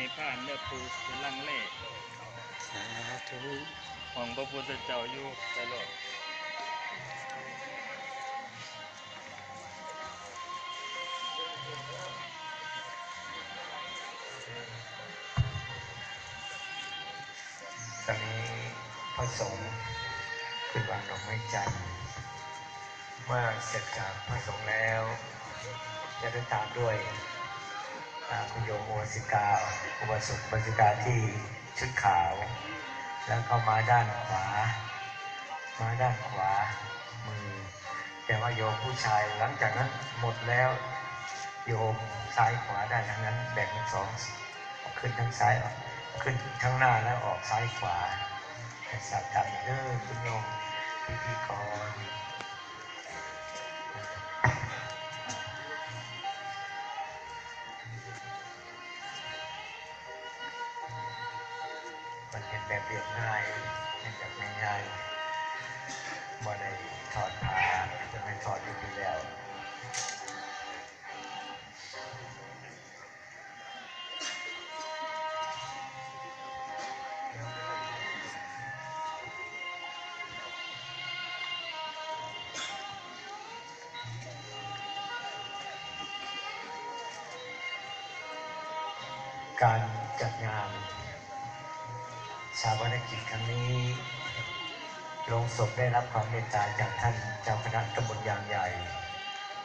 นิพพานเด้อปูเป็นลังเล่สาธุของพระพุทธเจ้าอยู่ตลอดตอนนี้พระสงฆ์ขึ้นวางดอกไม้จันทร์เมื่อเสร็จจากพระสงฆ์แล้ว จะได้ตามด้วยอ่า คุณโยมโอสิกาอุบาสกบาสิกาที่ชุดขาว แล้วก็มาด้านขวา มาด้านขวามือ แต่ว่าโยมผู้ชายหลังจากนั้นหมดแล้ว โยมซ้ายขวาได้ทั้งนั้น แบ่งเป็นสองขึ้นทั้งซ้ายขึ้นทั้งหน้าแล้วออกซ้ายขวาสับกันเด้อคุณโยมพิธีกร มันเป็นแบบเรียบง่ายเป็นแบบง่ายบ่ได้ถอดผ้าจะไม่ถอดอยู่ดีแล้วการจัดงาน ชาวนกิจครั้งนี้โรงศพได้รับความเมตตาจากท่านเจ้าคณะตำบลยางใหญ่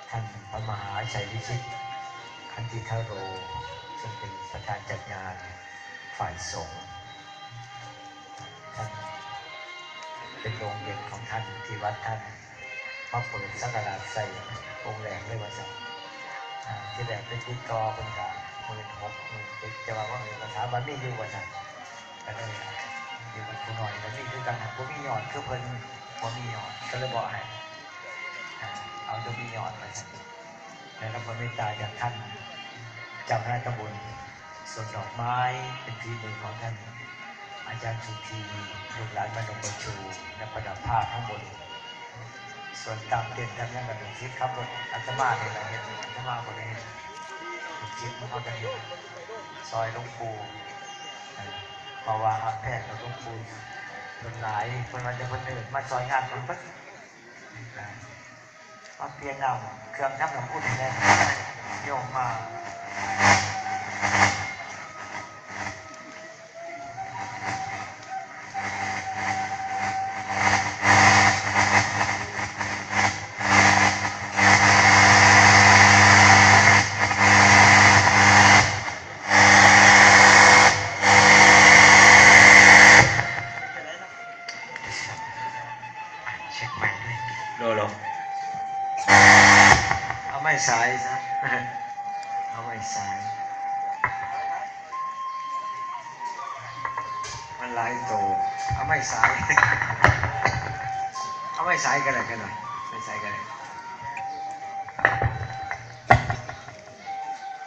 ท่านพระมหาชัยวิชิตคันติทโร ซึ่งเป็นประธานจัดงานฝ่ายสงฆ์ท่านเป็นโรงเรียนของท่านที่วัดท่านมาเปิดสักการะใส่องค์แรงเลยว่าจะอ่าที่แรกเป็นติดต่อคนกลางหมื่นหกหมื่นเจ็ดจะว่าว่าเออภาษาบันนี่อยู่ว่าจะ ก็เลยอยู่กับคุณหน่อยแล้วนี่คือการหักว่มีหยอดคือเพิ่นว่ามีหยอดก็เลยบอกให้เอาจะมีหยอดมาสั่แล้วรับความเมตตาจากท่านจ้าคณะตำบลส่วนดอกไม้เป็นที่มือของท่านอาจารย์สุธีลูกหลานบรรดงประชูและประดับผ้าทั้งหมดส่วนตามเต็นท์ทำงานกับหนึ่งชิดครับรถอัตมาเนี่ยแหละเห็นอัตมาคนนี้หนึ่งชิดมันก็จะอยู่ซอยหลวงปู เพราะว่าหักแพทย์กับหลวงปูเป็นหลายคนมาจะคนอื่นมาซอยงานคนปั๊บนะมาเปลี่ยนเอาเครื่องทำน้ำอุ่นเนี่ยโยมมา กันเลย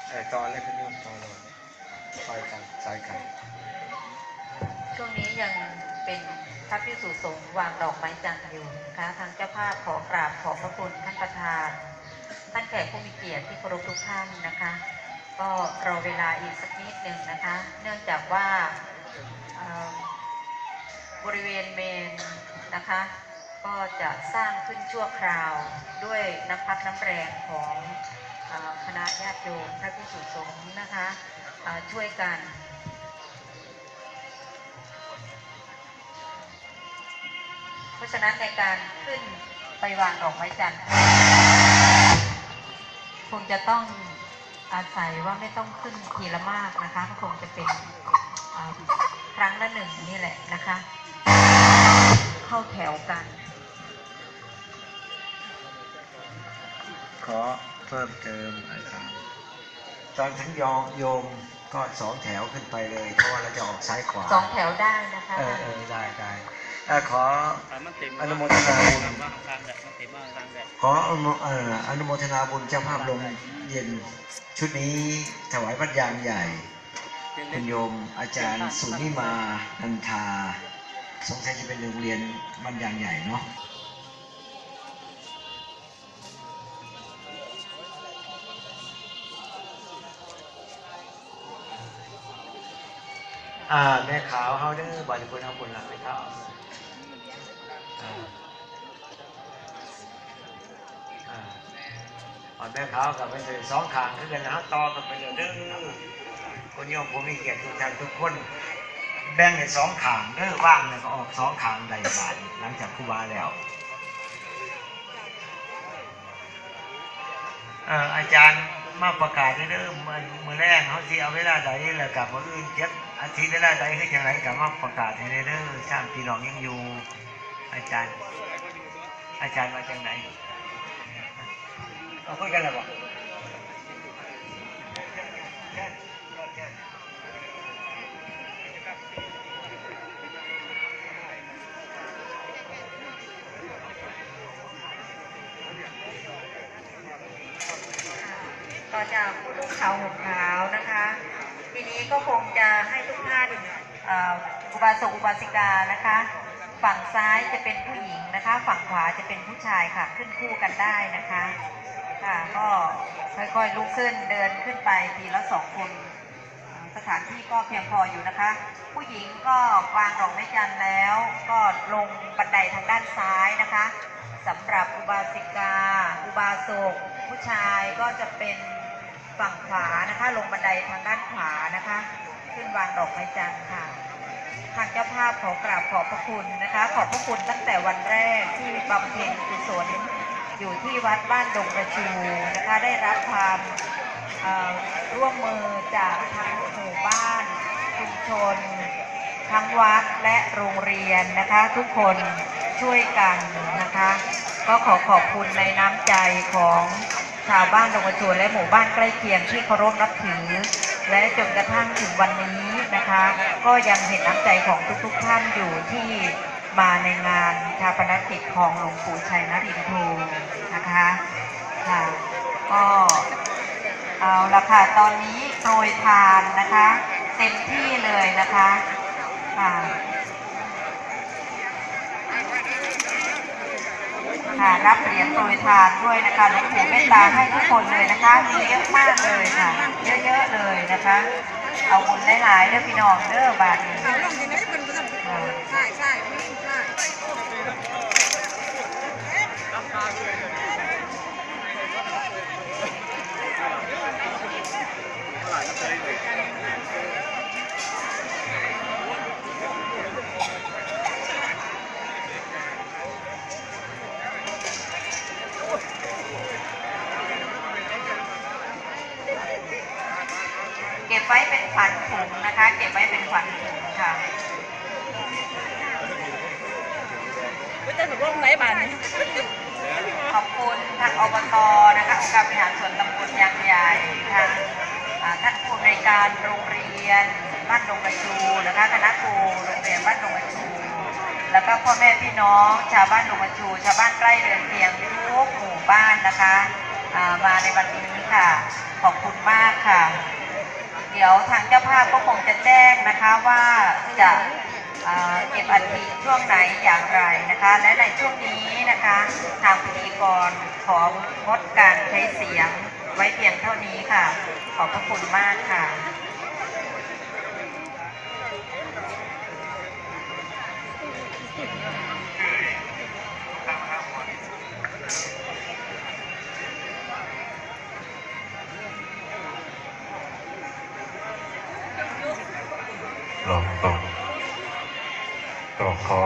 เออต่อเลยคุณโยมต่อเลยสายกันสายกันช่วงนี้ยังเป็นพระพิสุสงฆ์วางดอกไม้จันทร์อยู่นะคะทางเจ้าภาพขอกราบขอบพระคุณท่านประธาน ท่านแขกผู้มีเกียรติที่เคารพทุกท่านนะคะ ก็รอเวลาอีกสักนิดหนึ่งนะคะ เนื่องจากว่าบริเวณเมนนะคะ ก็จะสร้างขึ้นชั่วคราวด้วยน้ำพักน้ำแรงของคณะญาติโยมพระพิสุสงฆ์นะคะช่วยกันเพราะฉะนั้นในการขึ้นไปวางดอกไม้จันทร์คงจะต้องอาศัยว่าไม่ต้องขึ้นทีละมากนะคะคงจะเป็นครั้งละหนึ่งนี่แหละนะคะ เข้าแถวกัน ขอเพิ่มเติมอาจารย์ตอนทั้งยอมโยมก็สองแถวขึ้นไปเลย เพราะว่าเราจะออกซ้ายขวาสองแถวได้นะคะเออเออได้ได้เอ่อขออ่ามันเต็มอนุโมทนาบุญว่างทางแดดมันเต็มว่างทางแดดขออนุโมเอ่ออนุโมทนาบุญเจ้าภาพลงเย็นชุดนี้ถวายวัดยางใหญ่คุณโยมอาจารย์สุนิมานันทา สงสัยจะเป็นโรงเรียนบ้านยางใหญ่เนาะ อ่าแม่ขาวเฮาเด้อบริคุณเอาบุญหลังแม่ขาอ่าอ่าอ่อนแม่ขาวกับไปเลยสองขางคือกันนะฮะต่อกันไปเลยเด้อคนโยมผมมีเกียรติทุกท่านทุกคน แบ่งในสองขางเด้อว่างเนี่ยก็ออกสองขางใดบาทหลังจากครูบาแล้วเอ่ออาจารย์มาประกาศเด้อมือมือแรกเขาสิเอาเวลาใดแล้วกับมืออื่นเจ็ด อาทิตย์เวลาใดคือจังไรกับมาประกาศให้ได้เด้อสร้างพี่น้องยังอยู่ อาจารย์ อาจารย์มาจังไหนเอาคุยกันแล้วบ่ต่อจากผู้ลูกขาวห่มขาวนะคะ ทีนี้ก็คงจะให้ อุบาสกอุบาสิกานะคะ ฝั่งซ้ายจะเป็นผู้หญิงนะคะ ฝั่งขวาจะเป็นผู้ชายค่ะ ขึ้นคู่กันได้นะคะ ค่ะก็ค่อยๆลุกขึ้นเดินขึ้นไปทีละสองคนสถานที่ก็เพียงพออยู่นะคะ ผู้หญิงก็วางดอกไม้จันทร์แล้ว ก็ลงบันไดทางด้านซ้ายนะคะสำหรับอุบาสิกา อุบาสกผู้ชายก็จะเป็นฝั่งขวานะคะ ลงบันไดทางด้านขวานะคะ ขึ้นวางดอกไม้จันทร์ค่ะ ทางเจ้าภาพขอกราบขอบพระคุณนะคะ ขอบพระคุณตั้งแต่วันแรกที่บำเพ็ญกุศลอยู่ที่วัดบ้านดงกระจูนะคะ ได้รับความร่วมมือจากทั้งหมู่บ้านชุมชน ทั้งวัดและโรงเรียนนะคะ ทุกคนช่วยกันนะคะ ก็ขอขอบคุณในน้ำใจของชาวบ้านดงกระจูและหมู่บ้านใกล้เคียงที่เคารพนับถือ และจนกระทั่งถึงวันนี้นะคะ ก็ยังเห็นน้ำใจของทุกๆท่านอยู่ที่มาในงานชาปนกิจของหลวงปู่ชัยนรินทร์นะคะค่ะก็เอาละค่ะตอนนี้โปรยทานนะคะ เต็มที่เลยนะคะค่ะ ค่ะรับเหรียญโปรยทานด้วยนะคะหลวงปู่เมตตาให้ทุกคนเลยนะคะมีเยอะมากเลยค่ะ เยอะๆเลยนะคะ เอาบุญหลายๆเด้อพี่น้องเด้อบาทนี้ลองยังไงเป็นภาษาใช่ใช่ ว้เป็นขวัญถุงนะคะ เก็บไว้เป็นขวัญถุงค่ะไม่ใช่ผมลงไหนบ้านนี้ขอบคุณทางอบตนะคะองค์การบริหารส่วนตำบลยางใหญ่ทางอ่าท่านผู้อำนวยการโรงเรียนบ้านดงกระจูนะคะคณะครูโรงเรียนบ้านดงกระจูแล้วก็พ่อแม่พี่น้องชาวบ้านดงกระจูชาวบ้านใกล้เรือนเคียงทุกหมู่บ้านนะคะอ่ามาในวันนี้ค่ะ ขอบคุณมากค่ะเดี๋ยวทางเจ้าภาพก็คงจะแจ้งนะคะว่าจะเก็บอัฐิช่วงไหนอย่างไรนะคะ และในช่วงนี้นะคะทางพิธีกรของงดการใช้เสียงไว้เพียงเท่านี้ค่ะ ขอบพระคุณมากค่ะ ขอ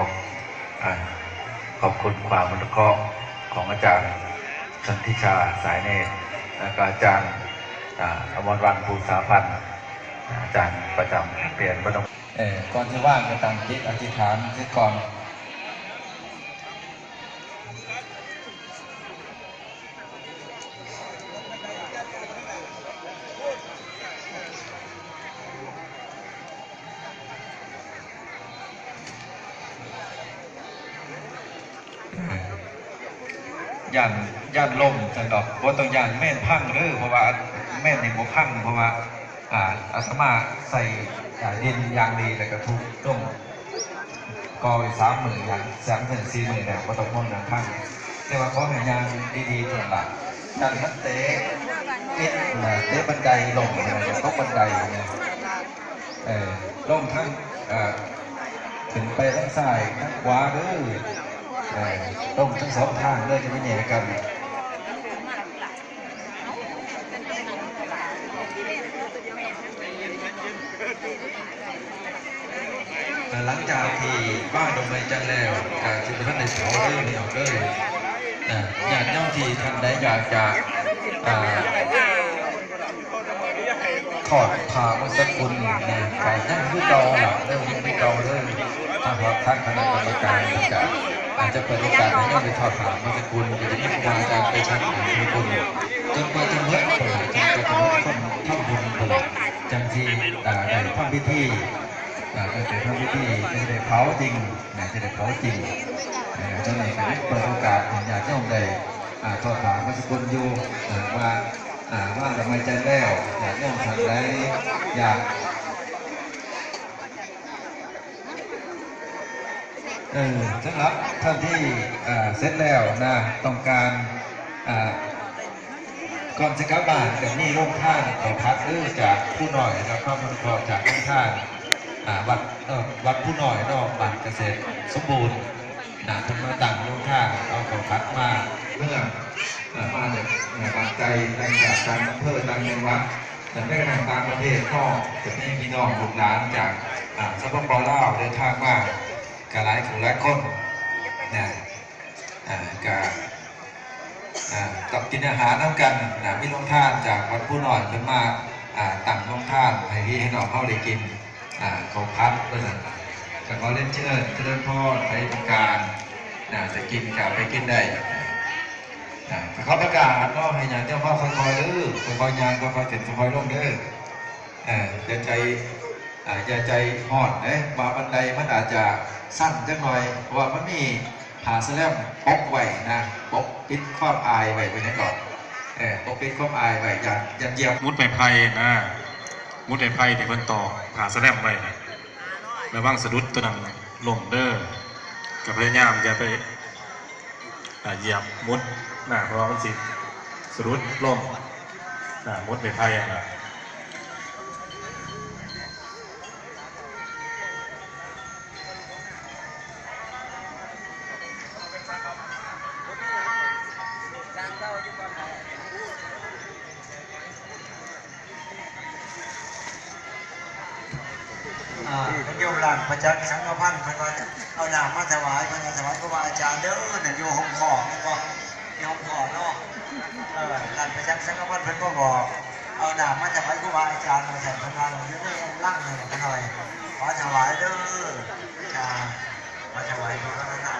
ขอบคุณความอนุเคราะห์ของอาจารย์สันติชาสายเนตรและอาจารย์อมรวันภูษาพันธ์อาจารย์ประจำเปลี่ยนประดมเออก่อนที่ว่างจะตั้งจิตอธิษฐานที่ก่อน ย่านย่านลมจังดอกบ่ต้องย่านแม่นพังเด้อเพราะว่าแม่นนี่บ่พังเพราะว่าอ่าอาสมาใส่ดินอย่างดีแล้วก็ทุบต้มกอไว้สามหมื่นอย่างสามหมื่นสี่หมื่นเนี่ยบ่ต้องห่วงเรื่องพังแต่ว่าขอให้ยางดีๆเท่านั้นล่ะย่านมันเตะเอ็ดนะเตะบันไดลงเนี่ยตกบันไดนี่ยเออลงทั้งอ่าขึ้นไปทั้งซ้ายทั้งขวาเด้อ เอองทั้งสองทางเลยจะไม่เหนื่อยกันหลังจากที่บ้านดอกไม้จันแล้วการจุดท่านในเสาเรื่องนี้ออกเลยอ่าญาติโยมที่ท่านใดอยากจะอ่าถอดผ้ามัสกุลนะการยังคือเก่าหลังเริ่มยังไม่เก่าเลยถ้าพอท่านคณะกรรมการจะ อาจจะเปิดโอกาสให้โยมไปถอดผ้ามัสกุลจะได้มีครูบาอาจารย์ไปชักมัสกุลจนกว่าจะเมื่อคนจนกว่าจะเมื่อคนทำบุญคนจังที่อ่าได้ทำพิธีอ่าตั้งแต่ทำพิธีจะได้เผาจริงนะจะได้เผาจริงนะเจ้าหน้าที่ก็ได้เปิดโอกาสให้ญาติโยมได้อ่าทอดถามมาสกุลอยู่ว่าว่าทำไมใจแล้วญาติโยมทำได้อยาก เออสำหรับท่านที่เสร็จแล้วนะต้องการก่อนจะกลับบ้านเดี๋ยวนี้ร่วมท่านขอพักเออจากผู้หน่อยนะครับข้ามนครจากร่มท่านวัดวัดผู้หน่อยนอกบ้านเกษตรสมบูรณ์นะคนมาตั้งร่วมท่านเอาขอพักมาเพื่อมาจากเอ่อปัจจัยต่างจากต่างอำเภอต่างจังหวัดแต่ไม่กระทั่งต่างประเทศก็จะมีพี่น้องลูกหลานจากอ่าสปปลาวเดินทางมา กหลายคนหลายคนนะกาอ่ากับกินอาหารน้ำกันนะมีลงท่านจากวัดผู้หน่อยเป็นมาอ่าตั้งลงท่านให้พี่ให้น้องเข้าได้กินอ่าเขาพัดเพื่อนก็ขอเล่นเชิญเจริญพรไปต้องการนะจะกินกับไปกินได้นะก็เขาประกาศเนาะให้ยานเจ้าพ่อค่อยๆเด้อค่อยๆยานค่อยๆเต็มค่อยๆลงเด้อเอ่าอย่าใจ อาอย่าใจหอดเด้บาบันไดมันอาจจะสั้นจังหน่อย เพราะว่ามันมีหาสแลมปกไว้นะปกปิดความอายไว้ไว้ก่อนเออปกปิดความอายไว้ย่าอย่าเยียบมุดไม้ไผ่นะมุดไม้ไผ่ที่เพิ่นต่อผ่าสแลมไว้นะระวังสะดุดตัวนั้นลมเด้อกับพยายามอย่าไปเหยียบมุดนะเพราะมันสิสะดุดล่มนะมุดไม้ไผ่อะ โยมหลังประจักรสังฆพันธ์เพิ่นว่าเอาน้ำมาถวายเพิ่นว่าถวายครูบาอาจารย์เด้อนั่นอยู่ห้องขอนี่ก็อยู่ห้องขอเนาะเออหลังประจักรสังฆพันธ์เพิ่นก็บอกเอาน้ำมาถวายครูบาอาจารย์มาแทนเพิ่นว่าเราอยู่ในร่างหนึ่งกันหน่อยขอถวายเด้อจ้ามาถวายพระพุทธเจ้า